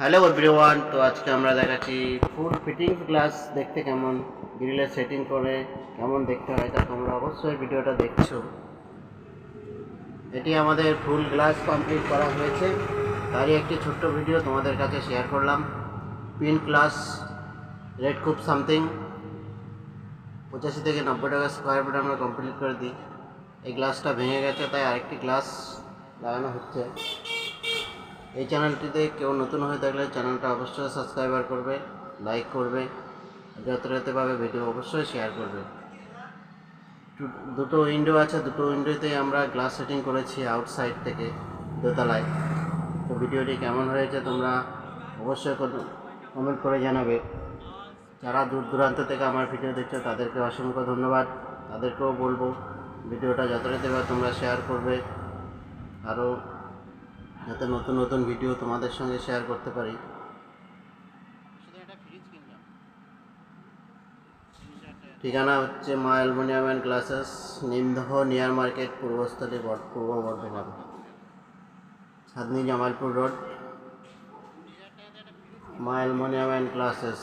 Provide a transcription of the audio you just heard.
Hello everyone তো আজকে আমরা দেখাচ্ছি ফুল ফিটিংস গ্লাস দেখতে কেমন? গ্রিলের সেটিং করে, কেমন দেখতে হয় তা তোমরা অবশ্যই ভিডিওটা দেখছ। এটি আমাদের ফুল গ্লাস কমপ্লিট করা হয়েছে। তারই একটি ছোট্ট ভিডিও তোমাদের কাছে শেয়ার করলাম। পিন ক্লাস রেড খুব সামথিং পঁচাশি থেকে নব্বই টাকা স্কোয়ার ফিট আমরা কমপ্লিট করে দিই। এই গ্লাসটা ভেঙে গেছে, তাই আরেকটি গ্লাস লাগানো হচ্ছে। এই চ্যানেলটিতে কেউ নতুন হয়ে থাকলে চ্যানেলটা অবশ্যই সাবস্ক্রাইবার করবে, লাইক করবে, যথাযথভাবে ভিডিও অবশ্যই শেয়ার করবে। দুটো উইন্ডো আছে, দুটো উইন্ডোতেই আমরা গ্লাস সেটিং করেছি আউটসাইড থেকে দোতলায়। তো ভিডিওটি কেমন হয়েছে তোমরা অবশ্যই কমেন্ট করে জানাবে। যারা দূর দূরান্ত থেকে আমার ভিডিও দেখছ, তাদেরকে অসংখ্য ধন্যবাদ। তাদেরকেও বলব, ভিডিওটা যথাযথভাবে তোমরা শেয়ার করবে। আরও যাতে নতুন নতুন ভিডিও তোমাদের সঙ্গে শেয়ার করতে পারি। ঠিকানা হচ্ছে Maa aluminium and glasses, Nimdaha, near market, Purbasthali Purba Bardhaman Chhadni Jamalpur road. Maa aluminium and glasses.